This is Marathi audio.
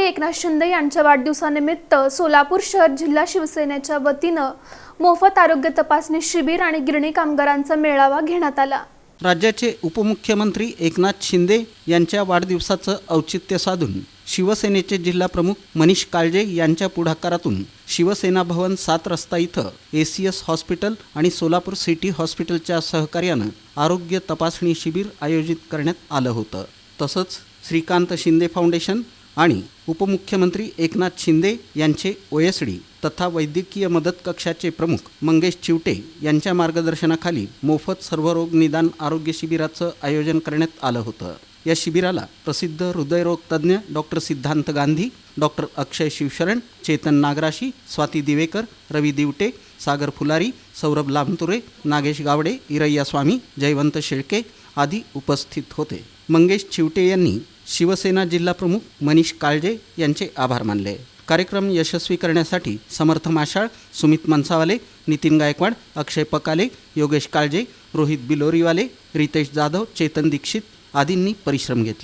एकनाथ शिंदे यांच्या वाढदिवसानिमित्त सोलापूर शहर जिल्हा शिवसेनेच्या वतीनं मोफत आरोग्य तपासणी शिबिर आणि गिरणी कामगारांचा मेळावा घेण्यात आला. राज्याचे उपमुख्यमंत्री एकनाथ शिंदे यांच्या वाढदिवसाचं औचित्य साधून शिवसेनेचे जिल्हाप्रमुख मनीष काळजे यांच्या पुढाकारातून शिवसेना भवन सात रस्ता इथं ए सी एस हॉस्पिटल आणि सोलापूर सिटी हॉस्पिटलच्या सहकार्यानं आरोग्य तपासणी शिबिर आयोजित करण्यात आलं होतं. तसंच श्रीकांत शिंदे फाउंडेशन आणि उपमुख्यमंत्री एकनाथ शिंदे यांचे ओ एस डी तथा वैद्यकीय मदत कक्षाचे प्रमुख मंगेश चिवटे यांच्या मार्गदर्शनाखाली मोफत सर्वरोग निदान आरोग्य शिबिराचं आयोजन करण्यात आलं होतं. या शिबिराला प्रसिद्ध हृदयरोग तज्ज्ञ डॉक्टर सिद्धांत गांधी डॉक्टर अक्षय शिवशरण चेतन नागराशी स्वाती दिवेकर रवी दिवटे सागर फुलारी सौरभ लामतुरे नागेश गावडे इरय्या स्वामी जयवंत शेळके आदी उपस्थित होते. मंगेश चिवटे यांनी शिवसेना जिल्हाप्रमुख मनीष काळजे यांचे आभार मानले. कार्यक्रम यशस्वी करण्यासाठी समर्थ माशाळ सुमित मनसावाले नितीन गायकवाड अक्षय पकाले योगेश काळजे रोहित बिलोरीवाले रितेश जाधव चेतन दीक्षित आदींनी परिश्रम घेतले.